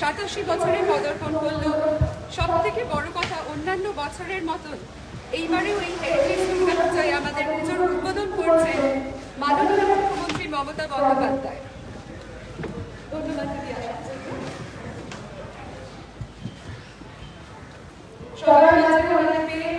সাতাশি বছরে পদার্পণ করল। সব থেকে বড় কথা, অন্যান্য বছরের মতন এইবারেও এই হেরিটেজ দুর্গাপূজায় আমাদের পুজোর উদ্বোধন করছে মাননীয় মুখ্যমন্ত্রী মমতা বন্দ্যোপাধ্যায়।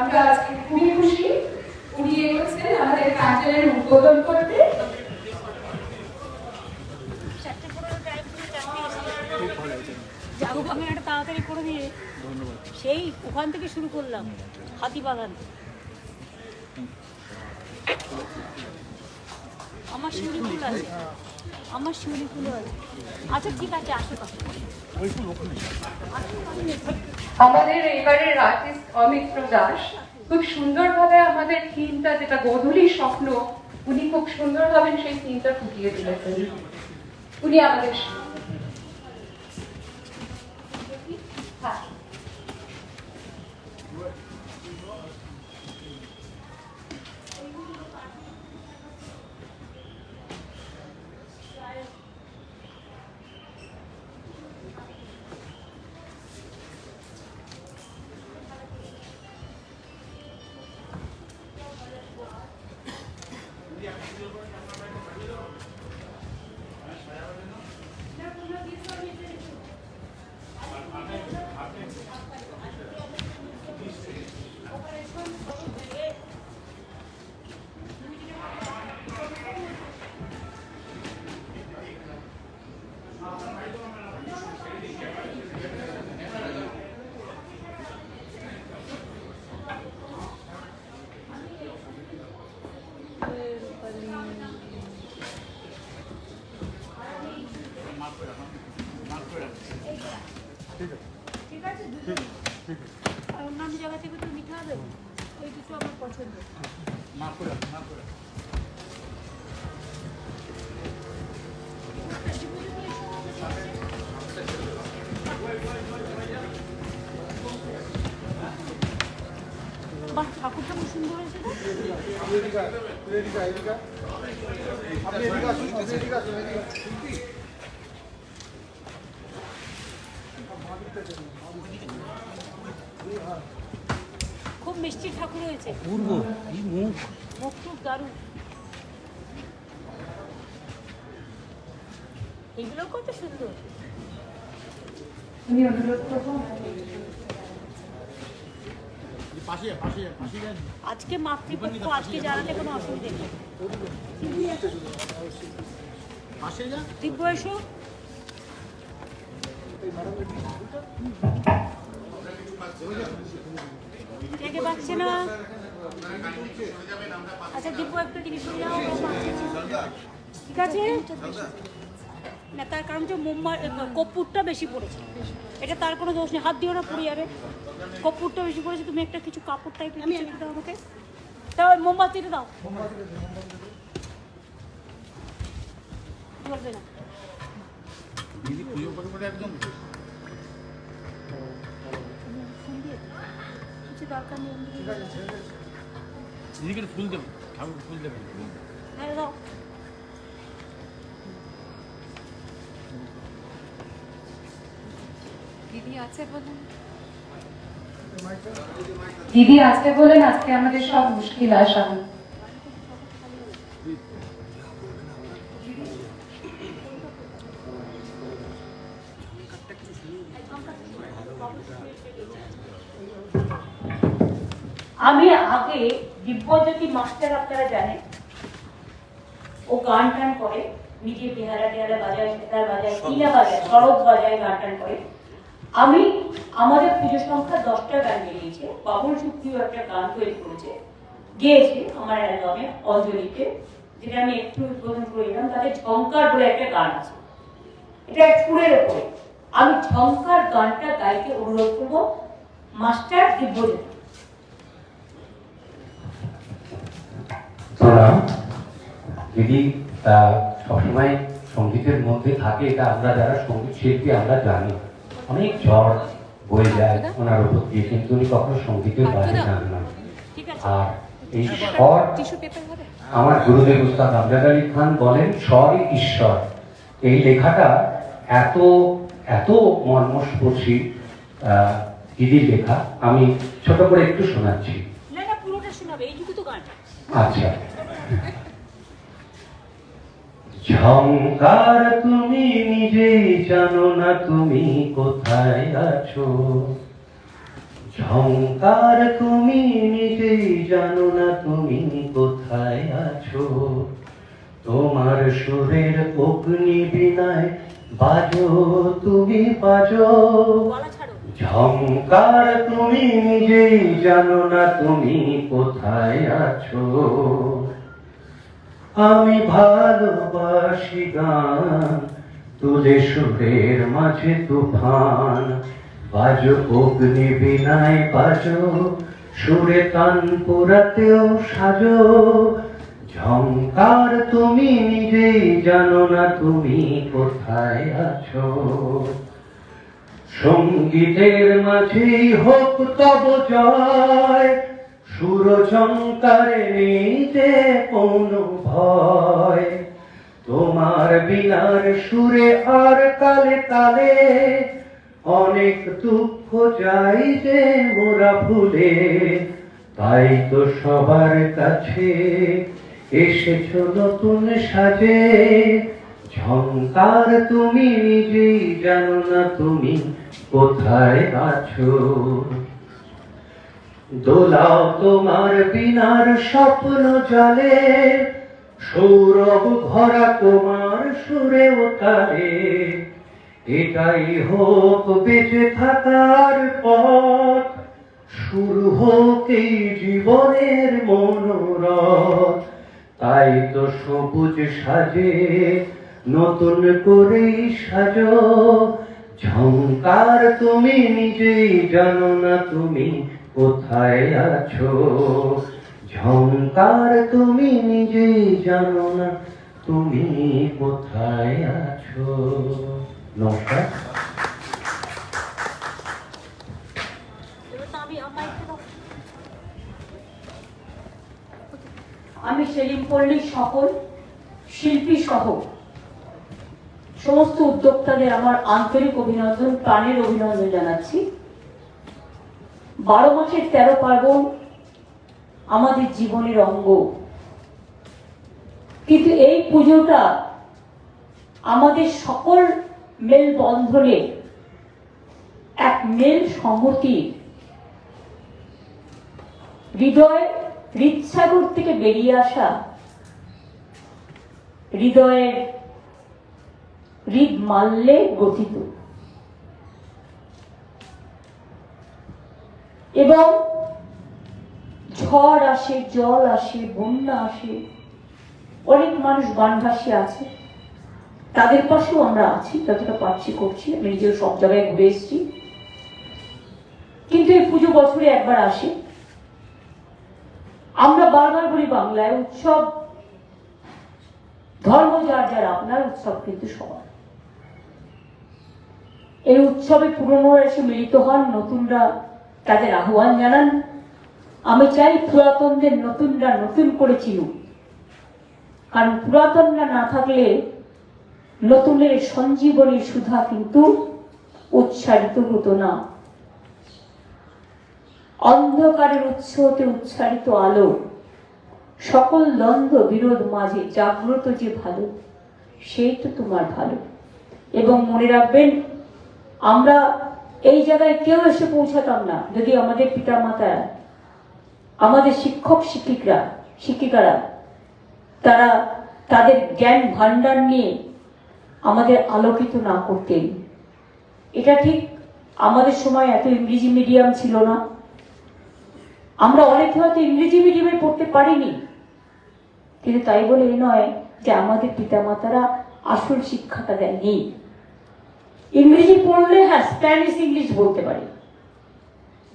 আমরা আজকে খুবই খুশি। উনি এসেছেন আমাদের প্যান্ডেলের উদ্বোধন করতে চারটে পনেরো টাইম করে চারটে এসে যাব আমি একটা তাড়াতাড়ি করে দিয়ে সেই ওখান থেকে শুরু করলাম আমার আছে। আমার আছে। আচ্ছা ঠিক আছে আশেপাশে আমাদের এবারের আর্টিস্ট অমিত্র দাস খুব সুন্দরভাবে আমাদের থিমটা যেটা গোধূলি স্বপ্ন, উনি খুব সুন্দরভাবে সেই থিমটা ফুটিয়ে তুলেছেন। উনি আমাদের বাহ ঠাকুরটা খুব সুন্দর হয়েছে না খুব মিষ্টি ঠাকুর হয়েছে। পূর্ব কি মুখ। মুখ খুব দারুণ। এগুলো কত সুন্দর। উনি অনুরোধ করব। আজকে মাতৃপক্ষ আজকে জানালে কোনো অসুবিধা নেই। দিব্য এসো। কে পাচ্ছে না? আচ্ছা দিব্য একটু করে যাও না। ঠিক আছে? না তার কারণ হচ্ছে মোম্বা কর্পূরটা বেশি পড়েছে। এটা তার কোনো দোষ নেই। হাত দিও না পুড়ে যাবে। কর্পূরটা বেশি পড়েছে তুমি একটা কিছু কাপড় টাইপের আমি দাও আমাকে। তাও ওই মোমবাতিটা দাও। জ্বলবে না। দিদি পুজো করে করে একদম ফুল দিয়ে কিছু দরকার নেই। দিদিকে ফুল দেবো ঠাকুর ফুল দেবেন। হ্যাঁ দাও। দিদি আছে বলুন। দিদি আছে বলেন আজকে আমাদের সব মুশকিল আসান আমি আগে মাস্টার আপনারা জানেন। ও গান টান করে নিজে বেহারা টেহারা বাজায় সেতার বাজায় কিনা বাজায় সরব বাজায় গান টান করে। আমি আমাদের পুজো সংখ্যা দশটা গান বেরিয়েছে। বাবুল সুপ্রিয় একটা গান তৈরি করেছে। গেয়েছে আমার অ্যালবামে অঞ্জলিতে যেটা আমি একটু উদ্বোধন করে দিলাম। তাতে ঝঙ্কার বলে একটা গান আছে। এটা সুরের ওপরে আমি ঝঙ্কার গানটা গাইতে অনুরোধ করব। মাস্টার দিব্যজ্যোতি দিদি সবসময় সঙ্গীতের মধ্যে থাকে এটা আমরা যারা সংগীত শিল্পী আমরা জানি। অনেক ঝড় বয়ে যায় ওনার উপর দিয়ে কিন্তু উনি কখনো সঙ্গীতের বাইরে যান না। আর এই স্বর আমার গুরুদেব উস্তাদ আমজাদ আলী খান বলেন স্বরই ঈশ্বর। এই লেখাটা এত এত মর্মস্পর্শী আহ, দিদির লেখা। আমি ছোট করে একটু শোনাচ্ছি। আচ্ছা। ঝংকার তুমি নিজেই জানো না তুমি কোথায় আছো। ঝংকার তুমি নিজেই জানো না তুমি কোথায় আছো। তোমার সুরের অগ্নি বিনায় বাজো, তুমি বাজো। ঝংকার তুমি নিজেই জানো না তুমি কোথায় আছো। আমি ভালোবাসি গান, তুলে সুরের মাঝে তুফান। বাজো অগ্নি বিনায়, বাজো সুরে তান পুরাতেও সাজো। ঝংকার তুমি নিজেই জানো না তুমি কোথায় আছো। সঙ্গীতের মাঝেই হোক তব জয় সুর ঝঙ্কারে নেই যে কোনো ভয়। তোমার বিনার সুরে আর কালে কালে অনেক দুঃখ যাই যে মোরা ভুলে। তাই তো সবার কাছে এসেছ নতুন সাজে। ঝংকার তুমি নিজেই জানো না তুমি কোথায় আছো। দোলাও তোমার বিনার স্বপ্ন জলে, সৌরভ ভরা তোমার সুরে ওতারে এটাই হোক বেঁচে থাকার পথ, শুরু হোক এই জীবনের মনোরথ। তাই তো সবুজ সাজে নতুন করেই সাজো। ঝংকার তুমি নিজেই, জানো না তুমি কোথায় আছো? ঝংকার তুমি নিজেই জানো না, তুমি কোথায় আছো? নমস্কার। আমি সেলিম পল্লীর সকল শিল্পী সহ সমস্ত উদ্যোক্তাদের আমার আন্তরিক অভিনন্দন, প্রাণের অভিনন্দন জানাচ্ছি। বারো মাসের তেরো পার্বণ আমাদের জীবনের অঙ্গ। কিন্তু এই পুজোটা আমাদের সকল মেলবন্ধনে এক মেল সংহতির হৃদয় হৃদসাগর থেকে বেরিয়ে আসা, হৃদয়ের হৃদ মাল্যে গঠিত। এবং ঝড় আসে, জল আসে, বন্যা আসে, অনেক মানুষ বানভাসী আছে। তাদের পাশেও আমরা আছি, যতটা পারছি করছি। আমি নিজেও সব জায়গায় ঘুরে এসেছি। কিন্তু এই পুজো বছরে একবার আসে। আমরা বারবার বলি বাংলায়, উৎসব ধর্ম যার যার, আপনার উৎসব কিন্তু সবার। এই উৎসবে পুরনোরা এসে মিলিত হন নতুনরা। তাদের আহ্বান জানান, আমি চাই পুরাতনদের নতুনরা নতুন করে চিনুক। কারণ পুরাতনরা না থাকলে নতুনের সঞ্জীবনী সুধা কিন্তু উচ্চারিত হতো না। অন্ধকারের উৎস হতে উচ্চারিত আলো, সকল দ্বন্দ্ব বিরোধ মাঝে জাগ্রত যে ভালো, সেই তো তোমার ভালো। এবং মনে রাখবেন, আমরা এই জায়গায় কেউ এসে পৌঁছাতাম না, যদি আমাদের পিতা মাতা আমাদের শিক্ষক শিক্ষিকরা শিক্ষিকারা, তারা তাদের জ্ঞান ভান্ডার নিয়ে আমাদের আলোকিত না করতেন। এটা ঠিক আমাদের সময় এত ইংরেজি মিডিয়াম ছিল না। আমরা অনেকে হয়তো ইংরেজি মিডিয়ামে পড়তে পারিনি। কিন্তু তাই বলে এ নয় যে আমাদের পিতামাতারা আসল শিক্ষাটা দেয়নি ইংরেজি পড়লে হ্যাঁ স্প্যানিশ ইংলিশ বলতে পারি।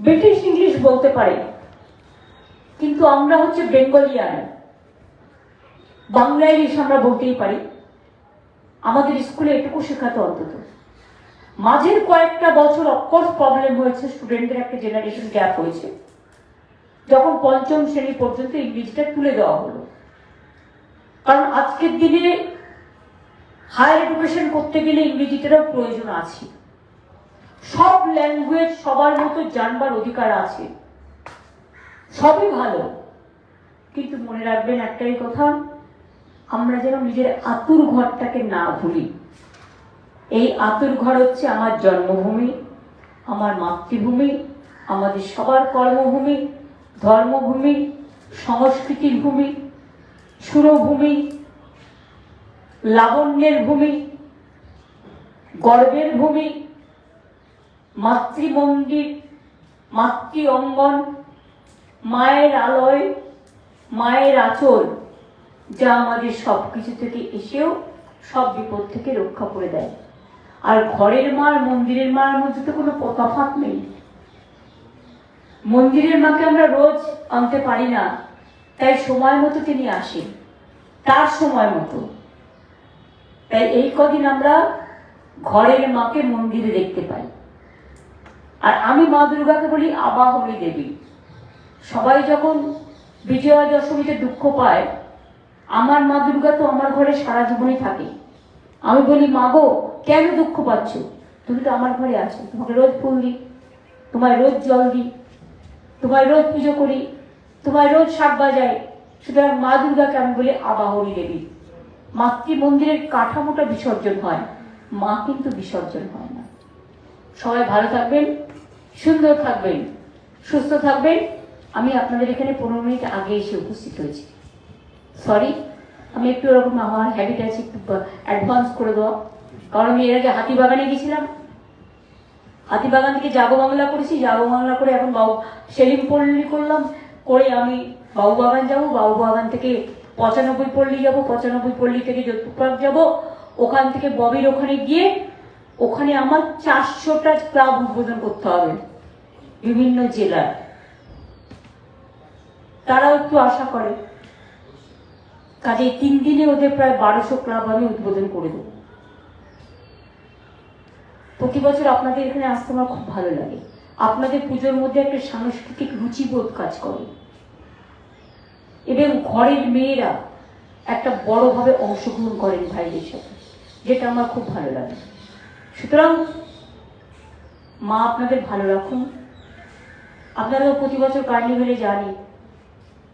ব্রিটিশ ইংলিশ বলতে পারি। কিন্তু আমরা হচ্ছে বেঙ্গলিয়ান বাংলা ইংলিশ আমরা বলতেই পারি। আমাদের স্কুলে এটুকু শেখাতো অন্তত। মাঝের কয়েকটা বছর অফকোর্স প্রবলেম হয়েছে স্টুডেন্টদের একটা জেনারেশন গ্যাপ হয়েছে। যখন পঞ্চম শ্রেণি পর্যন্ত ইংলিশটা তুলে দেওয়া হলো। কারণ আজকের দিনে হায়ার এডুকেশন করতে গেলে ইংরেজিটারও প্রয়োজন আছে। সব ল্যাঙ্গুয়েজ সবার মতো জানবার অধিকার আছে। সবই ভালো। কিন্তু মনে রাখবেন একটাই কথা, আমরা যেন নিজের আতুর ঘরটাকে না ভুলি। এই আতুর ঘর হচ্ছে আমার জন্মভূমি, আমার মাতৃভূমি, আমাদের সবার কর্মভূমি, ধর্মভূমি, সংস্কৃতির ভূমি, সুরভূমি লাবণ্যের ভূমি গর্বের ভূমি, মাতৃমন্দির, মাতৃ অঙ্গন, মায়ের আলয়, মায়ের আচল, যা আমাদের সব কিছু থেকে এসেও সব বিপদ থেকে রক্ষা করে দেয়। আর ঘরের মা আর মন্দিরের মার মধ্যে তো কোনো তফাৎ নেই। মন্দিরের মাকে আমরা রোজ আনতে পারি না, তাই সময় মতো তিনি আসেন, তার সময় মতো। তাই এই কদিন আমরা ঘরের মাকে মন্দিরে দেখতে পাই। আর আমি মা দুর্গাকে বলি আবাহনী দেবী। সবাই যখন বিজয়া দশমীতে দুঃখ পায়, আমার মা দুর্গা তো আমার ঘরে সারা জীবনই থাকে। আমি বলি, মা গো, কেন দুঃখ পাচ্ছ? তুমি তো আমার ঘরে আছো। তোমাকে রোজ ফুল দিই, তোমায় রোজ জল দিই, তোমায় রোজ পুজো করি, তোমায় রোজ শাক বাজাই। সুতরাং মা দুর্গাকে আমি বলি আবাহনী দেবী। মাতৃ মন্দিরের কাঠামোটা বিসর্জন হয়। মা কিন্তু বিসর্জন হয় না। সবাই ভালো থাকবেন, সুন্দর থাকবেন, সুস্থ থাকবেন। আমি আপনাদের এখানে পনেরো মিনিট আগে এসে উপস্থিত হয়েছি। সরি আমি একটু ওরকম আমার হ্যাবিট আছে, একটু অ্যাডভান্স করে দেওয়া। কারণ আমি এর আগে হাতিবাগানে গেছিলাম। হাতিবাগান থেকে জাগো বাংলা করেছি জাগো বাংলা করে এখন বাবু সেলিম পল্লী করলাম। করে আমি বাবু বাগান যাব বাবু বাগান থেকে পঁচানব্বই পল্লী যাব, পঁচানব্বই পল্লী থেকে যোধপুর পার্ক যাব। ওখান থেকে ববির ওখানে গিয়ে ওখানে আমার চারশোটা ক্লাব উদ্বোধন করতে হবে, বিভিন্ন জেলার তারাও একটু আশা করে। কাজে তিন দিনে ওদের প্রায় বারোশো ক্লাব আমি উদ্বোধন করে দেবো। প্রতি বছর আপনাদের এখানে আসতে আমার খুব ভালো লাগে। আপনাদের পুজোর মধ্যে একটা সাংস্কৃতিক রুচিবোধ কাজ করে। এবং ঘরের মেয়েরা একটা বড়ভাবে অংশগ্রহণ করেন ভাইদের সাথে, যেটা আমার খুব ভালো লাগে। সুতরাং, মা আপনাদের ভালো রাখুন। আপনারাও প্রতি বছর কার্নিভেলে জানি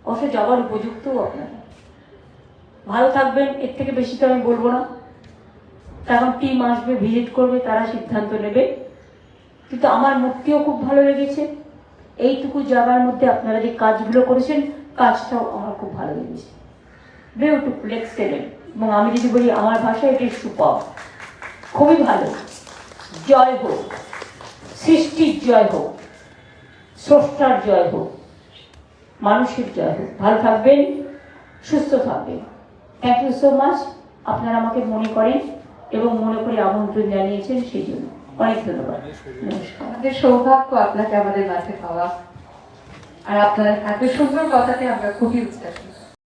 অবশ্য যাওয়ার উপযুক্তও আপনারা। ভালো থাকবেন, এর থেকে বেশি তো আমি বলব না। তখন টিম আসবে, ভিজিট করবে, তারা সিদ্ধান্ত নেবে। কিন্তু আমার মুক্তিও খুব ভালো লেগেছে। এইটুকু জায়গার মধ্যে আপনারা যে কাজগুলো করেছেন কাজটাও আমার খুব ভালো লেগেছে। বিউটিফুল এক্সেলেন্ট এবং আমি যদি বলি, আমার ভাষায় এটি সুপার খুবই ভালো। জয় হোক। সৃষ্টির জয় হোক। স্রষ্টার জয় হোক। মানুষের জয় হোক। ভালো থাকবেন, সুস্থ থাকবেন। থ্যাংক ইউ সো মাচ আপনারা আমাকে মনে করেন এবং মনে করে আমন্ত্রণ জানিয়েছেন, সেই জন্য। অনেক ধন্যবাদ। নমস্কার আমাদের সৌভাগ্য আপনাকে আমাদের মাঝে পাওয়া। আর আপনার এত সুন্দর কথাতে আমরা খুবই উচ্ছ্বাসিত